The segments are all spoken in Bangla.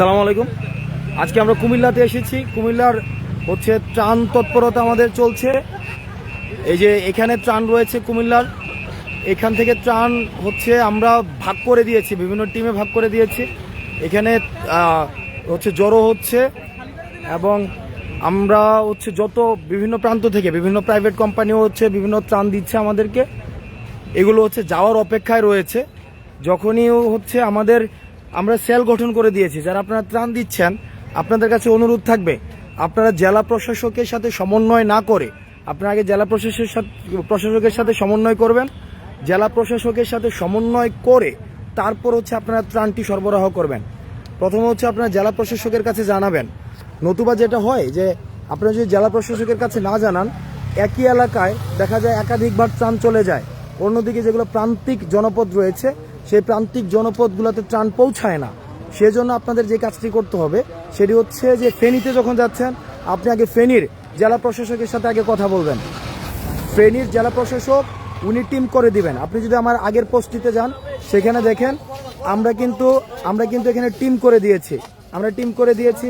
সালাম আলাইকুম। আজকে আমরা কুমিল্লাতে এসেছি। কুমিল্লার হচ্ছে ত্রাণ তৎপরতা আমাদের চলছে। এই যে এখানে ত্রাণ রয়েছে কুমিল্লার। এখান থেকে ত্রাণ হচ্ছে আমরা ভাগ করে দিয়েছি, বিভিন্ন টিমে ভাগ করে দিয়েছি। এখানে হচ্ছে জড়ো হচ্ছে এবং আমরা হচ্ছে যত বিভিন্ন প্রান্ত থেকে, বিভিন্ন প্রাইভেট কোম্পানিও হচ্ছে বিভিন্ন ত্রাণ দিচ্ছে আমাদেরকে। এগুলো হচ্ছে যাওয়ার অপেক্ষায় রয়েছে। যখনই হচ্ছে আমাদের আমরা সেল গঠন করে দিয়েছি। যারা আপনারা ত্রাণ দিচ্ছেন, আপনাদের কাছে অনুরোধ থাকবে, আপনারা জেলা প্রশাসকের সাথে সমন্বয় না করে, আপনারা আগে জেলা প্রশাসকের সাথে প্রশাসকের সাথে সমন্বয় করবেন, জেলা প্রশাসকের সাথে সমন্বয় করে তারপর হচ্ছে আপনারা ত্রাণটি সরবরাহ করবেন। প্রথমে হচ্ছে আপনারা জেলা প্রশাসকের কাছে জানাবেন। নতুবা যেটা হয় যে, আপনারা যদি জেলা প্রশাসকের কাছে না জানান, একই এলাকায় দেখা যায় একাধিকবার ত্রাণ চলে যায়। অন্যদিকে যেগুলো প্রান্তিক জনপদ রয়েছে সেই প্রান্তিক জনপদগুলোতে ত্রাণ পৌঁছায় না। সেজন্য আপনাদের যে কাজটি করতে হবে, সেটি হচ্ছে যে ফেনীতে যখন যাচ্ছেন, আপনি আগে ফেনীর জেলা প্রশাসকের সাথে আগে কথা বলবেন। ফেনীর জেলা প্রশাসক, উনি টিম করে দিবেন। আপনি যদি আমার আগের পোস্টটিতে যান, সেখানে দেখেন, আমরা কিন্তু আমরা কিন্তু এখানে টিম করে দিয়েছি। আমরা টিম করে দিয়েছি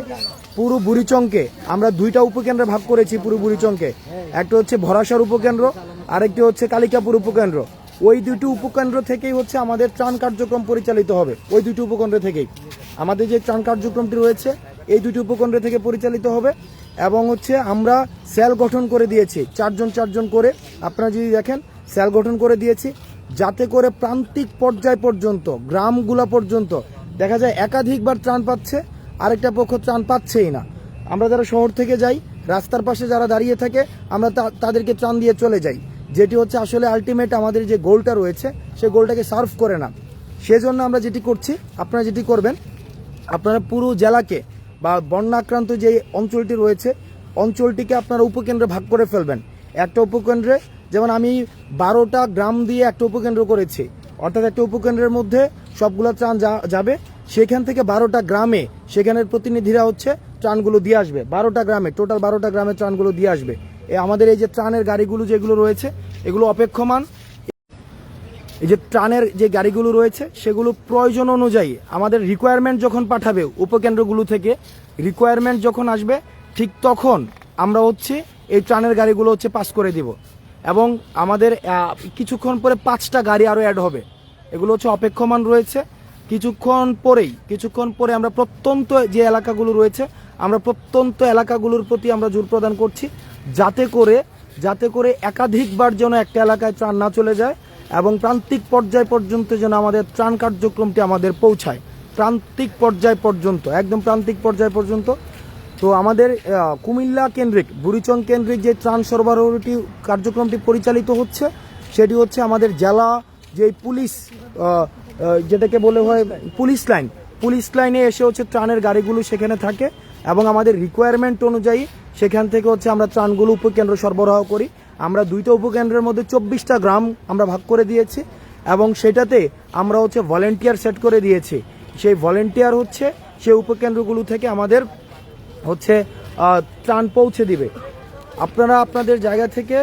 পুরো বুড়িচংকে। আমরা দুইটা উপকেন্দ্রে ভাগ করেছি পুরো বুড়িচংকে। একটা হচ্ছে ভরাসার উপকেন্দ্র, আরেকটি হচ্ছে কালিকাপুর উপকেন্দ্র। ওই দুটি উপকেন্দ্র থেকেই হচ্ছে আমাদের ত্রাণ কার্যক্রম পরিচালিত হবে, ওই দুটি উপকেন্দ্র থেকেই। আমাদের যে ত্রাণ কার্যক্রমটি রয়েছে, এই দুটি উপকেন্দ্র থেকে পরিচালিত হবে এবং হচ্ছে আমরা সেল গঠন করে দিয়েছি, চারজন চারজন করে, আপনারা যদি দেখেন, সেল গঠন করে দিয়েছি, যাতে করে প্রান্তিক পর্যায় পর্যন্ত, গ্রামগুলা পর্যন্ত, দেখা যায় একাধিকবার ত্রাণ পাচ্ছে, আরেকটা পক্ষ ত্রাণ পাচ্ছেই না। আমরা যারা শহর থেকে যাই, রাস্তার পাশে যারা দাঁড়িয়ে থাকে, আমরা তাদেরকে ত্রাণ দিয়ে চলে যাই। যেটি হচ্ছে আসলে আলটিমেট আমাদের যে গোলটা রয়েছে সেই গোলটাকে সার্ভ করে না। সেজন্য আমরা যেটি করছি, আপনারা যেটি করবেন, আপনারা পুরো জেলাকে বা বন্যা আক্রান্ত যে অঞ্চলটি রয়েছে, অঞ্চলটিকে আপনারা উপকেন্দ্রে ভাগ করে ফেলবেন। একটা উপকেন্দ্রে, যেমন আমি বারোটা গ্রাম দিয়ে একটা উপকেন্দ্র করেছি, অর্থাৎ একটা উপকেন্দ্রের মধ্যে সবগুলো ত্রাণ যাবে, সেখান থেকে বারোটা গ্রামে, সেখানের প্রতিনিধিরা হচ্ছে ত্রাণগুলো দিয়ে আসবে। বারোটা গ্রামে টোটাল বারোটা গ্রামে ত্রাণগুলো দিয়ে আসবে। আমাদের এই যে ত্রাণের গাড়িগুলো যেগুলো রয়েছে, এগুলো অপেক্ষমান। এই যে ত্রাণের যে গাড়িগুলো রয়েছে, সেগুলো প্রয়োজন অনুযায়ী আমাদের রিকোয়ারমেন্ট যখন পাঠাবে উপকেন্দ্রগুলো থেকে রিকোয়ারমেন্ট যখন আসবে, ঠিক তখন আমরা হচ্ছে এই ত্রাণের গাড়িগুলো হচ্ছে পাস করে দিব। এবং আমাদের কিছুক্ষণ পরে পাঁচটা গাড়ি আরও অ্যাড হবে। এগুলো হচ্ছে অপেক্ষমান রয়েছে। কিছুক্ষণ পরেই, কিছুক্ষণ পরে আমরা প্রত্যন্ত যে এলাকাগুলো রয়েছে, আমরা প্রত্যন্ত এলাকাগুলোর প্রতি আমরা জোর প্রদান করছি। যাতে করে যাতে করে একাধিকবার যেন একটা এলাকায় ত্রাণ না চলে যায় এবং প্রান্তিক পর্যায় পর্যন্ত যেন আমাদের ত্রাণ কার্যক্রমটি আমাদের পৌঁছায়। প্রান্তিক পর্যায় পর্যন্ত, একদম প্রান্তিক পর্যায় পর্যন্ত। তো আমাদের কুমিল্লা কেন্দ্রিক, বুড়িচং কেন্দ্রিক যে ত্রাণ সরবরাহটি, কার্যক্রমটি পরিচালিত হচ্ছে, সেটি হচ্ছে আমাদের জেলা যে পুলিশ যেটাকে বলে হয় পুলিশ লাইন। পুলিশ লাইনে এসে হচ্ছে ত্রাণের গাড়িগুলো সেখানে থাকে এবং আমাদের রিকোয়ারমেন্ট অনুযায়ী সেখান থেকে হচ্ছে আমরা ত্রাণগুলো উপকেন্দ্র সরবরাহ করি। আমরা দুইটা উপকেন্দ্রের মধ্যে চব্বিশটা গ্রাম আমরা ভাগ করে দিয়েছি এবং সেটাতে আমরা হচ্ছে ভলেন্টিয়ার সেট করে দিয়েছি। সেই ভলেন্টিয়ার হচ্ছে সেই উপকেন্দ্রগুলো থেকে আমাদের হচ্ছে ত্রাণ পৌঁছে দিবে। আপনারা আপনাদের জায়গা থেকে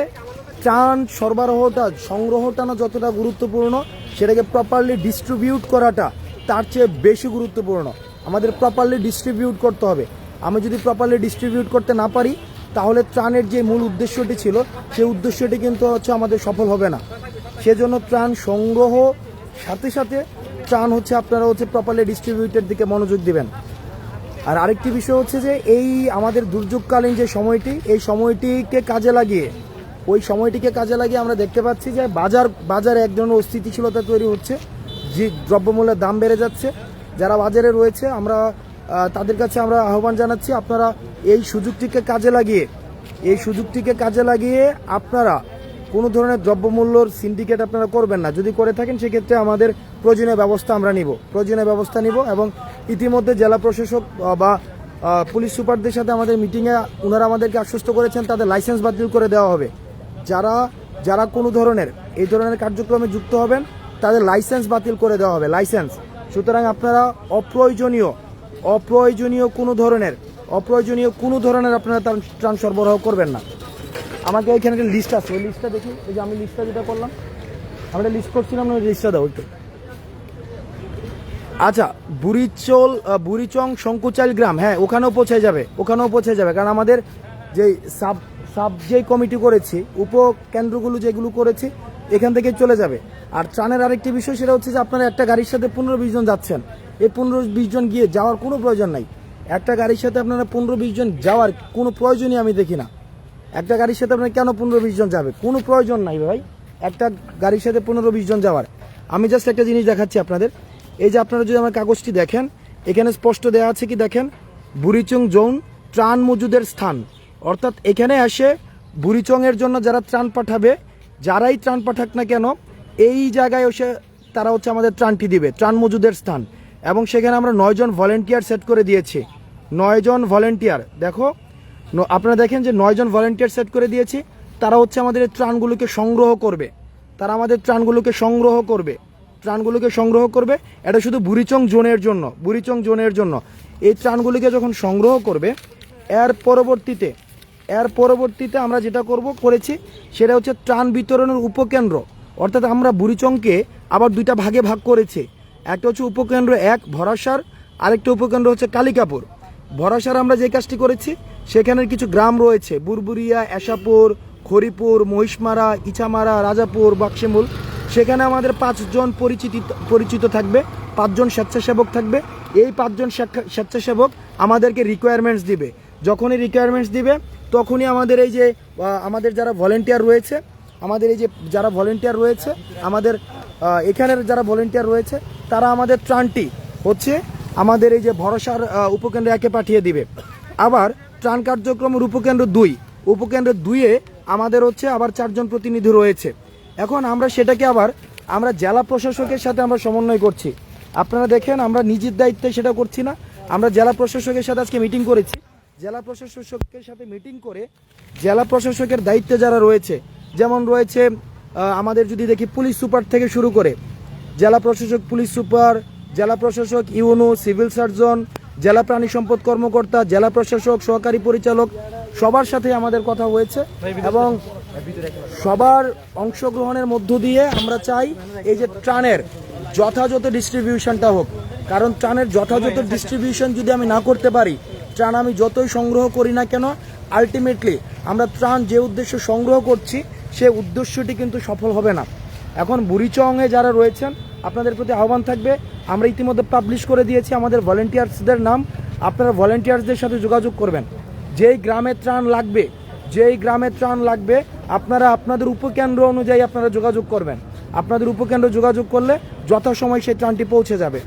ত্রাণ সরবরাহটা, সংগ্রহটা না যতটা গুরুত্বপূর্ণ, সেটাকে প্রপারলি ডিস্ট্রিবিউট করাটা তার চেয়ে বেশি গুরুত্বপূর্ণ। আমাদের প্রপারলি ডিস্ট্রিবিউট করতে হবে। আমি যদি প্রপারলি ডিস্ট্রিবিউট করতে না পারি, তাহলে ত্রাণের যে মূল উদ্দেশ্যটি ছিল সেই উদ্দেশ্যটি কিন্তু হচ্ছে আমাদের সফল হবে না। সেজন্য ত্রাণ সংগ্রহ, সাথে সাথে ত্রাণ হচ্ছে আপনারা হচ্ছে প্রপারলি ডিস্ট্রিবিউটের দিকে মনোযোগ দিবেন। আর আরেকটি বিষয় হচ্ছে যে, এই আমাদের দুর্যোগকালীন যে সময়টি, এই সময়টিকে কাজে লাগিয়ে, ওই সময়টিকে কাজে লাগিয়ে আমরা দেখতে পাচ্ছি যে, বাজার, বাজারে এক ধরনের অস্থিতিশীলতা তৈরি হচ্ছে, যে দ্রব্যমূল্যের দাম বেড়ে যাচ্ছে। যারা বাজারে রয়েছে, আমরা তাদের কাছে আমরা আহ্বান জানাচ্ছি, আপনারা এই সুযোগটিকে কাজে লাগিয়ে, এই সুযোগটিকে কাজে লাগিয়ে আপনারা কোনো ধরনের দ্রব্যমূল্যর সিন্ডিকেট আপনারা করবেন না। যদি করে থাকেন, সেক্ষেত্রে আমাদের প্রয়োজনীয় ব্যবস্থা আমরা নিব। প্রয়োজনীয় ব্যবস্থা নিব এবং ইতিমধ্যে জেলা প্রশাসক বা পুলিশ সুপারদের সাথে আমাদের মিটিংয়ে ওনারা আমাদেরকে আশ্বস্ত করেছেন, তাদের লাইসেন্স বাতিল করে দেওয়া হবে। যারা যারা কোনো ধরনের, এই ধরনের কার্যক্রমে যুক্ত হবেন, তাদের লাইসেন্স বাতিল করে দেওয়া হবে লাইসেন্স সুতরাং আপনারা অপ্রয়োজনীয় অপ্রয়োজনীয় কোনো ধরনের, অপ্রয়োজনীয় কোনো ধরনের আপনারা ত্রাণ- সরবরাহ করবেন না। আমাকে এখানে একটা লিস্ট আছে, ওই লিস্টটা দেখি এই যে আমি লিস্টটা যেটা করলাম আমরা লিস্ট করছিলাম না ওই লিস্টটা দাও একটু। আচ্ছা বুড়িচল বুড়িচং শঙ্কুচাইল গ্রাম হ্যাঁ ওখানেও পৌঁছে যাবে, ওখানেও পৌঁছে যাবে। কারণ আমাদের যে সাব সাব যে কমিটি করেছি উপকেন্দ্রগুলো যেগুলো করেছি, এখান থেকে চলে যাবে। আর ত্রাণের আরেকটি বিষয় সেটা হচ্ছে যে আপনারা একটা গাড়ির সাথে পনেরো বিশ জন যাচ্ছেন। এই পনেরো বিশ জন গিয়ে যাওয়ার কোনো প্রয়োজন নাই। একটা গাড়ির সাথে আপনারা পনেরো বিশ জন যাওয়ার কোনো প্রয়োজনই আমি দেখি না। একটা গাড়ির সাথে আপনার কেন পনেরো বিশ জন যাবে? কোনো প্রয়োজন নাই ভাই। একটা গাড়ির সাথে পনেরো বিশ জন যাওয়ার। আমি জাস্ট একটা জিনিস দেখাচ্ছি আপনাদের। এই যে আপনারা যদি আমার কাগজটি দেখেন, এখানে স্পষ্ট দেওয়া আছে কি দেখেন? বুড়িচং জোন ত্রাণ মজুদের স্থান। অর্থাৎ এখানে এসে বুড়িচংয়ের জন্য যারা ত্রাণ পাঠাবে, যারাই ত্রাণ পাঠাক না কেন এই জায়গায় এসে তারা হচ্ছে আমাদের ত্রাণটি দিবে, ত্রাণ মজুদের স্থান। এবং সেখানে আমরা নয়জন ভলেন্টিয়ার সেট করে দিয়েছি। নয়জন ভলেন্টিয়ার দেখো আপনারা দেখেন যে নয়জন ভলেন্টিয়ার সেট করে দিয়েছি, তারা হচ্ছে আমাদের এই ত্রাণগুলোকে সংগ্রহ করবে। তারা আমাদের ত্রাণগুলোকে সংগ্রহ করবে। ত্রাণগুলোকে সংগ্রহ করবে, এটা শুধু বুড়িচং জোনের জন্য, বুড়িচং জোনের জন্য। এই ত্রাণগুলিকে যখন সংগ্রহ করবে, এর পরবর্তীতে এর পরবর্তীতে আমরা যেটা করব করেছি, সেটা হচ্ছে ত্রাণ বিতরণের উপকেন্দ্র। অর্থাৎ আমরা বুড়িচংকে আবার দুইটা ভাগে ভাগ করেছি। একটা হচ্ছে উপকেন্দ্র এক, ভরাসার। আরেকটা উপকেন্দ্র হচ্ছে কালিকাপুর। ভরাসার আমরা যে কাজটি করেছি, সেখানের কিছু গ্রাম রয়েছে। বুরবুরিয়া এশাপুর খরিপুর মহিষমারা, ইছামারা, রাজাপুর, বাক্সিমুল। সেখানে আমাদের পাঁচজন পরিচিত পরিচিত থাকবে, পাঁচজন স্বেচ্ছাসেবক থাকবে। এই পাঁচজন স্বেচ্ছাসেবক আমাদেরকে রিকোয়ারমেন্টস দিবে। যখনই রিকোয়ারমেন্টস দিবে, তখনই আমাদের এই যে আমাদের যারা ভলেন্টিয়ার রয়েছে আমাদের এই যে যারা ভলেন্টিয়ার রয়েছে, আমাদের এখানের যারা ভলেন্টিয়ার রয়েছে, তারা আমাদের ত্রাণটি হচ্ছে আমাদের এই যে ভরসার উপকেন্দ্র একে পাঠিয়ে দিবে। আবার ত্রাণ কার্যক্রমের উপকেন্দ্র দুই, উপকেন্দ্র দুইয়ে আমাদের হচ্ছে আবার চারজন প্রতিনিধি রয়েছে। এখন আমরা সেটাকে আবার, আমরা জেলা প্রশাসকের সাথে আমরা সমন্বয় করছি। আপনারা দেখেন, আমরা নিজের দায়িত্বে সেটা করছি না। আমরা জেলা প্রশাসকের সাথে আজকে মিটিং করেছি। জেলা প্রশাসকের সাথে মিটিং করে জেলা প্রশাসকের দায়িত্বে যারা রয়েছে যেমন রয়েছে আমাদের যদি দেখি পুলিশ সুপার থেকে শুরু করে, জেলা প্রশাসক, পুলিশ সুপার, জেলা প্রশাসক, ইউনো, সিভিল সার্জন, জেলা প্রাণী সম্পদ কর্মকর্তা, জেলা প্রশাসক, সহকারী পরিচালক, সবার সাথে আমাদের কথা হয়েছে এবং সবার অংশগ্রহণের মধ্য দিয়ে আমরা চাই এই যে ত্রাণের যথাযথ ডিস্ট্রিবিউশনটা হোক। কারণ ত্রাণের যথাযথ ডিস্ট্রিবিউশন যদি আমি না করতে পারি, ত্রাণ আমি যতই সংগ্রহ করি না কেন আলটিমেটলি আমরা ত্রাণ যে উদ্দেশ্যে সংগ্রহ করছি সে উদ্দেশ্যটি কিন্তু সফল হবে না। এখন বুড়িচংয়ে যারা রয়েছেন, আপনাদের প্রতি আহ্বান থাকবে, আমরা ইতিমধ্যে পাবলিশ করে দিয়েছি আমাদের ভলেন্টিয়ার্সদের নাম। আপনারা ভলেন্টিয়ার্সদের সাথে যোগাযোগ করবেন। যেই গ্রামে ত্রাণ লাগবে, যেই গ্রামে ত্রাণ লাগবে, আপনারা আপনাদের উপকেন্দ্র অনুযায়ী আপনারা যোগাযোগ করবেন। আপনাদের উপকেন্দ্র যোগাযোগ করলে যথাসময় সেই ত্রাণটি পৌঁছে যাবে।